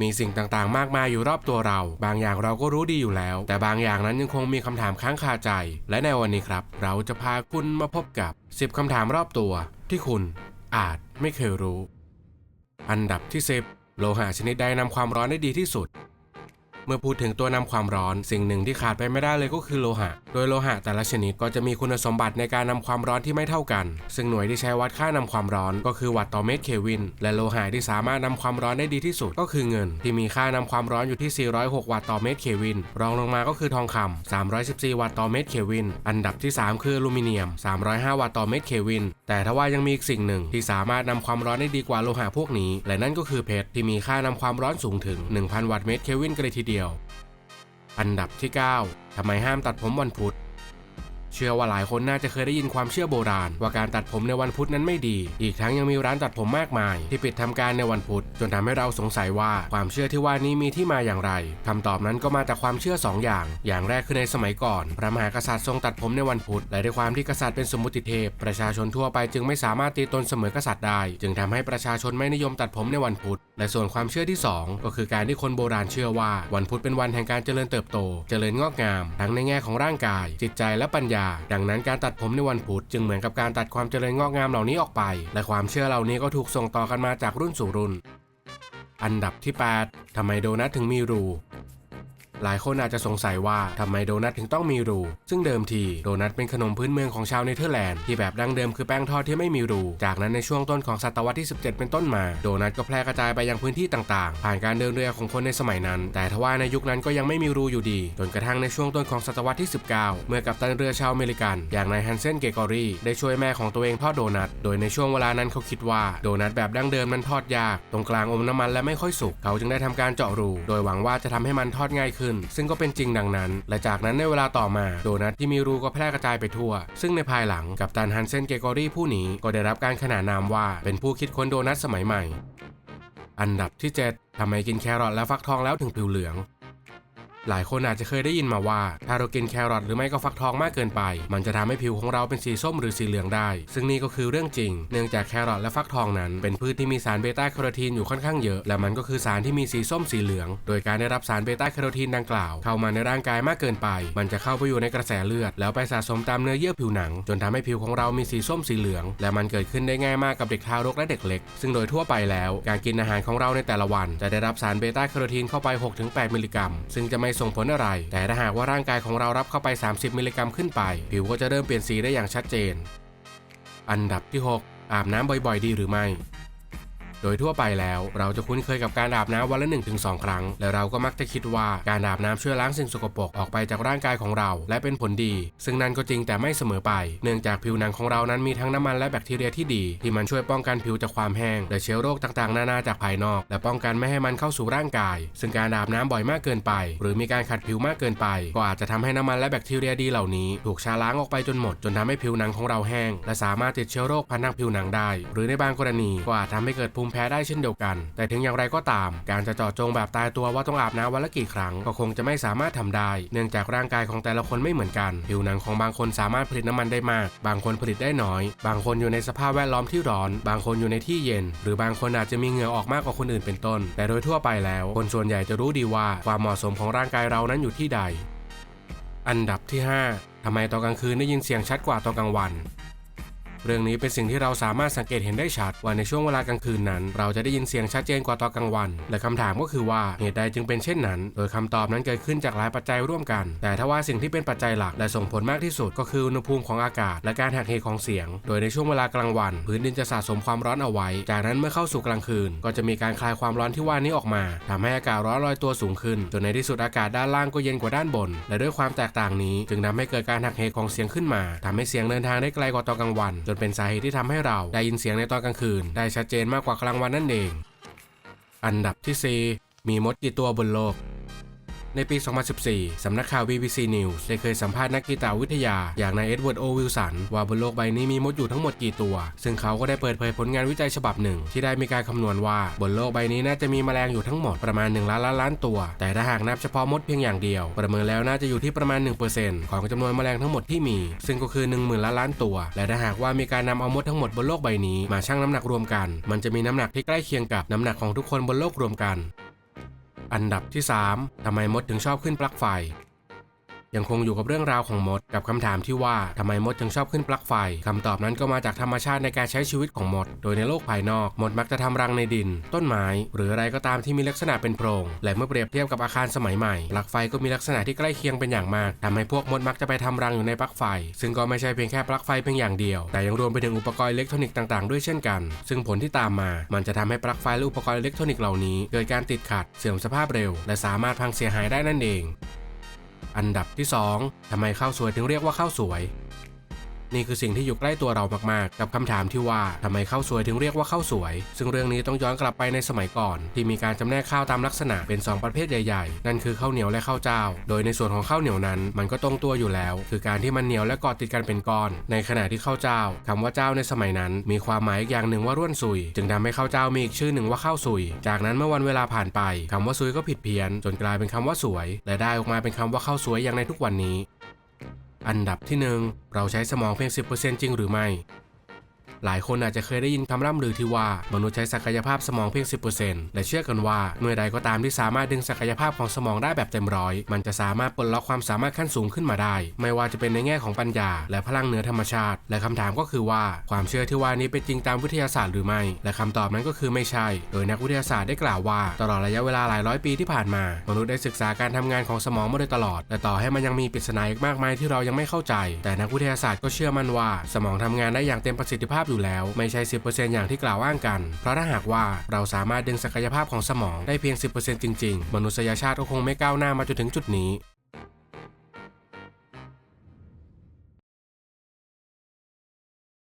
มีสิ่งต่างๆ มากมายอยู่รอบตัวเรา บางอย่างเราก็รู้ดีอยู่แล้ว แต่บางอย่างนั้นยังคงมีคำถามค้างคาใจ และในวันนี้ครับ เราจะพาคุณมาพบกับ 10คำถามรอบตัว ที่คุณอาจไม่เคยรู้ อันดับที่ 10 โลหะชนิดใดนำความร้อนได้ดีที่สุด เมื่อพูดถึงตัวนำความร้อน สิ่งหนึ่งที่ขาดไปไม่ได้เลยก็คือโลหะโดยโลหะแต่ละชนิดก็จะมีคุณสมบัติในการนำความร้อนที่ไม่เท่ากัน ซึ่งหน่วยที่ใช้วัดค่านำความร้อนก็คือวัตต์ต่อเมตรเคลวิน และโลหะที่สามารถนำความร้อนได้ดีที่สุดก็คือเงิน ที่มีค่านำความร้อนอยู่ที่ 406 วัตต์ต่อเมตรเคลวิน รองลงมาก็คือทองคำ314 วัตต์ต่อเมตรเคลวิน อันดับที่ 3 คืออลูมิเนียม 305 วัตต์ต่อเมตรเคลวิน แต่ถ้าว่ายังมีอีกสิ่งหนึ่งที่สามารถนำความร้อนได้ดีกว่าโลหะพวกนี้ และนั่นก็คือเพชรที่มีค่านำความร้อนสูงถึง 1,000 วัตต์เมตรเคลวินกันเลยทีเดียว อันดับที่ 9ทำไมห้ามตัดผมวันพุธ ชื่อว่าหลายคนน่าจะเคยได้ยินความเชื่อโบราณ ว่าการตัดผมในวันพุธนั้นไม่ดี อีกทั้งยังมีร้านตัดผมมากมาย ที่ปิดทำการในวันพุธจนทำให้เราสงสัยว่าความเชื่อที่ว่านี้มีที่มาอย่างไรคำตอบนั้นก็มาจากความเชื่อ 2 อย่าง อย่างแรกคือในสมัยก่อน พระมหากษัตริย์ทรงตัดผมในวันพุธและด้วยความที่กษัตริย์เป็นสมมุติเทพ ประชาชนทั่วไปจึงไม่สามารถตีตนเสมอกษัตริย์ได้ จึงทำให้ประชาชนไม่นิยมตัดผมในวันพุธและส่วนความเชื่อที่ 2 ก็คือการที่คนโบราณเชื่อว่าวันพุธเป็นวันแห่งการเจริญเติบโต เจริญงอกงาม ทั้งในแง่ของร่างกาย จิตใจและปัญญาดังนั้นการตัดผมในวันพุธจึงเหมือนกับการตัดความเจริญงอกงามเหล่านี้ออกไป และความเชื่อเหล่านี้ก็ถูกส่งต่อกันมาจากรุ่นสู่รุ่น อันดับที่ 8ทำไมโดนัทถึงมีรู หลายคนอาจจะสงสัยว่าทำไมโดนัทถึงต้องมีรู ซึ่งเดิมทีโดนัทเป็นขนมพื้นเมืองของชาวเนเธอร์แลนด์ที่แบบดั้งเดิมคือแป้งทอดที่ไม่มีรู จากนั้นในช่วงต้นของศตวรรษที่ 17 เป็นต้นมา โดนัทก็แพร่กระจายไปยังพื้นที่ต่างๆ ผ่านการเดินเรือของคนในสมัยนั้น แต่ทว่าในยุคนั้นก็ยังไม่มีรูอยู่ดี จนกระทั่งในช่วงต้นของศตวรรษที่ 19 เมื่อกัปตันเรือชาวอเมริกัน อย่างนายฮันเซน เกกอรีได้ช่วยแม่ของตัวเองทอดโดนัท โดยในช่วงเวลานั้นเขาคิดว่าโดนัทแบบดั้งเดิมนั้นทอดยาก ตรงกลางอมน้ำมันและไม่ค่อยสุก เขาจึงได้ทำการเจาะรู โดยหวังว่าจะทำให้มันทอดง่ายขึ้นซึ่งก็เป็นจริงดังนั้น และจากนั้นในเวลาต่อมาโดนัทที่มีรูก็แพร่กระจายไปทั่ว ซึ่งในภายหลังกับตันฮันเซนเกกอรีผู้นี้ก็ได้รับการขนานนามว่าเป็นผู้คิดค้นโดนัทสมัยใหม่ อันดับที่ 7ทำไมกินแครอทและฟักทองแล้วถึงผิวเหลือง หลายคนอาจจะเคยได้ยินมาว่าถ้าเรากินแครอทหรือไม่ก็ฟักทองมากเกินไป มันจะทำให้ผิวของเราเป็นสีส้มหรือสีเหลืองได้ ซึ่งนี่ก็คือเรื่องจริง เนื่องจากแครอทและฟักทองนั้นเป็นพืชที่มีสารเบต้าแคโรทีนอยู่ค่อนข้างเยอะ และมันก็คือสารที่มีสีส้มสีเหลือง โดยการได้รับสารเบต้าแคโรทีนดังกล่าว เข้ามาในร่างกายมากเกินไป มันจะเข้าไปอยู่ในกระแสเลือด แล้วไปสะสมตามเนื้อเยื่อผิวหนัง จนทำให้ผิวของเรามีสีส้มสีเหลือง และมันเกิดขึ้นได้ง่ายมากกับเด็กทารกและเด็กเล็ก ซึ่งโดยทั่วไปแล้ว การกินอาหารของเราในแต่ละวัน จะได้รับสารเบต้าแคโรทีนเข้าไป 6-8 มิลลิกรัม ซึ่งจะไม่ส่งผลอะไร แต่ถ้าหากว่าร่างกายของเรารับเข้าไป 30 มิลลิกรัมขึ้นไป ผิวก็จะเริ่มเปลี่ยนสีได้อย่างชัดเจน อันดับที่ 6 อาบน้ำบ่อยๆ ดีหรือไม่ โดยทั่วไปแล้ว เราจะคุ้นเคยกับการอาบน้ำวันละ 1-2 ครั้ง และเราก็มักจะคิดว่าการอาบน้ำช่วยล้างสิ่งสกปรกออกไปจากร่างกายของเรา และเป็นผลดี ซึ่งนั่นก็จริงแต่ไม่เสมอไป เนื่องจากผิวหนังของเรานั้นมีทั้งน้ำมันและแบคทีเรียที่ดี ที่มันช่วยป้องกันผิวจากความแห้งและเชื้อโรคต่างๆ นานาจากภายนอก และป้องกันไม่ให้มันเข้าสู่ร่างกาย ซึ่งการอาบน้ำบ่อยมากเกินไป หรือมีการขัดผิวมากเกินไป ก็อาจจะทำให้น้ำมันและแบคทีเรียดีเหล่านี้ ถูกชาล้างออกไปจนหมด จนทำให้ผิวหนังของเราแห้ง และสามารถติดเชื้อโรคพันทางผิวหนังได้ หรือในบางกรณีก็อาจทำให้เกิดภูมิแพ้ได้เช่นเดียวกัน แต่ถึงอย่างไรก็ตาม การจะเจาะจงแบบตายตัวว่าต้องอาบน้ำวันละกี่ครั้ง ก็คงจะไม่สามารถทำได้ เนื่องจากร่างกายของแต่ละคนไม่เหมือนกัน ผิวหนังของบางคนสามารถผลิตน้ำมันได้มาก บางคนผลิตได้น้อย บางคนอยู่ในสภาพแวดล้อมที่ร้อน บางคนอยู่ในที่เย็น หรือบางคนอาจจะมีเหงื่อออกมากกว่าคนอื่นเป็นต้น แต่โดยทั่วไปแล้ว คนส่วนใหญ่จะรู้ดีว่าความเหมาะสมของร่างกายเรานั้นอยู่ที่ใด อันดับที่ 5ทำไมตอนกลางคืนได้ยินเสียงชัดกว่าตอนกลางวัน เรื่องนี้เป็นสิ่งที่เราสามารถสังเกตเห็นได้ชัดว่าในช่วงเวลากลางคืนนั้น เราจะได้ยินเสียงชัดเจนกว่าตอนกลางวัน และคำถามก็คือว่าเหตุใดจึงเป็นเช่นนั้น โดยคำตอบนั้นเกิดขึ้นจากหลายปัจจัยร่วมกัน แต่ถ้าว่าสิ่งที่เป็นปัจจัยหลักและส่งผลมากที่สุดก็คืออุณหภูมิของอากาศ และการหักเหของเสียง โดยในช่วงเวลากลางวัน พื้นดินจะสะสมความร้อนเอาไว้ จากนั้นเมื่อเข้าสู่กลางคืน ก็จะมีการคลายความร้อนที่ว่านี้ออกมาทำให้อากาศร้อนลอยตัวสูงขึ้นจนในที่สุดอากาศด้านล่างก็เย็นกว่าด้านบน และด้วยความแตกต่างนี้ จึงทำให้เกิดการหักเหของเสียงขึ้นมาทำให้เสียงเดินทางได้ไกลกว่าตอนกลางวันจนเป็นสาเหตุที่ทำให้เราได้ยินเสียงในตอนกลางคืน ได้ชัดเจนมากกว่ากลางวันนั่นเอง อันดับที่ 4 มีมดกี่ตัวบนโลก ในปี 2014 สำนักข่าว BBC News ได้เคยสัมภาษณ์นักกีตาวิทยา อย่างนายเอ็ดเวิร์ดโอวิลสัน ว่าบนโลกใบนี้มีมดอยู่ทั้งหมดกี่ตัว ซึ่งเขาก็ได้เปิดเผยผลงานวิจัยฉบับหนึ่ง ที่ได้มีการคำนวณว่าบนโลกใบนี้น่าจะมีแมลงอยู่ทั้งหมดประมาณ 1 ล้านล้านล้านตัว แต่ถ้าหากนับเฉพาะมดเพียงอย่างเดียว ประเมินแล้วน่าจะอยู่ที่ประมาณ 1%ของจำนวนแมลงทั้งหมดที่มี ซึ่งก็คือ 1 0,000ล้านล้านตัว และถ้าหากว่ามีการนำเอามดทั้งหมดบนโลกใบนี้มาชั่งน้ำหนักรวมกัน มันจะมีน้ำหนักที่ใกล้เคียงกับน้ำหนักของทุกคนบนโลกรวมกัน อันดับที่ 3ทำไมมดถึงชอบขึ้นปลั๊กไฟ ยังคงอยู่กับเรื่องราวของมดกับคำถามที่ว่าทำไมมดถึงชอบขึ้นปลั๊กไฟคำตอบนั้นก็มาจากธรรมชาติในการใช้ชีวิตของมด โดยในโลกภายนอกมดมักจะทำรังในดิน ต้นไม้ หรืออะไรก็ตามที่มีลักษณะเป็นโพรง และเมื่อเปรียบเทียบกับอาคารสมัยใหม่ปลั๊กไฟก็มีลักษณะที่ใกล้เคียงเป็นอย่างมากทำให้พวกมดมักจะไปทำรังอยู่ในปลั๊กไฟ ซึ่งก็ไม่ใช่เพียงแค่ปลั๊กไฟเพียงอย่างเดียว แต่ยังรวมไปถึงอุปกรณ์อิเล็กทรอนิกส์ต่างๆด้วยเช่นกัน ซึ่งผลที่ตามมา มันจะทำให้ปลั๊กไฟและอุปกรณ์อิเล็กทรอนิกส์เหล่านี้ เกิดการติดขัด เสื่อมสภาพเร็ว และสามารถพังเสียหายได้นั่นเอง อันดับที่ 2ทำไมข้าวสวยถึงเรียกว่าข้าวสวย นี่คือสิ่งที่อยู่ใกล้ตัวเรามากๆ กับคำถามที่ว่าทำไมข้าวสวยถึงเรียกว่าข้าวสวย ซึ่งเรื่องนี้ต้องย้อนกลับไปในสมัยก่อน ที่มีการจำแนกข้าวตามลักษณะเป็น 2 ประเภทใหญ่ๆ นั่นคือข้าวเหนียวและข้าวเจ้า โดยในส่วนของข้าวเหนียวนั้น มันก็ตรงตัวอยู่แล้ว คือการที่มันเหนียวและเกาะติดกันเป็นก้อน ในขณะที่ข้าวเจ้าคำว่าเจ้าในสมัยนั้น มีความหมายอีกอย่างหนึ่งว่าร่วนซุย จึงทำให้ข้าวเจ้ามีอีกชื่อหนึ่งว่าข้าวซุย จากนั้นเมื่อวันเวลาผ่านไปคำว่าซุยก็ผิดเพี้ยน จนกลายเป็นคำว่าสวย และได้ออกมาเป็นคำว่าข้าวสวยอย่างในทุกวันนี้ อันดับที่หนึ่งเราใช้สมองเพียง 10%จริงหรือไม่ หลายคนอาจจะเคยได้ยินคำร่ำลือที่ว่ามนุษย์ใช้ศักยภาพสมองเพียง 10%และเชื่อกันว่าเมื่อใดก็ตามที่สามารถดึงศักยภาพของสมองได้แบบเต็มร้อยมันจะสามารถปลดล็อกความสามารถขั้นสูงขึ้นมาได้ ไม่ว่าจะเป็นในแง่ของปัญญา และพลังเหนือธรรมชาติ และคำถามก็คือว่าความเชื่อที่ว่านี้เป็นจริงตามวิทยาศาสตร์หรือไม่ และคำตอบนั้นก็คือไม่ใช่ โดยนักวิทยาศาสตร์ได้กล่าวว่า ตลอดระยะเวลาหลายร้อยปีที่ผ่านมา มนุษย์ได้ศึกษาการทำงานของสมองมาโดยตลอด และต่อให้มันยังมีปริศนาอีกมากมายที่เรายังไม่เข้าใจ แต่นักวิทยาศาสตร์ก็เชื่อมั่นว่า สมองทำงานได้อย่างเต็มประสิทธิภาพอยู่แล้วไม่ใช่ 10%อย่างที่กล่าวอ้างกัน เพราะถ้าหากว่าเราสามารถดึงศักยภาพของสมองได้เพียง 10%จริง ๆ มนุษยชาติก็คงไม่ก้าวหน้ามาจนถึงจุดนี้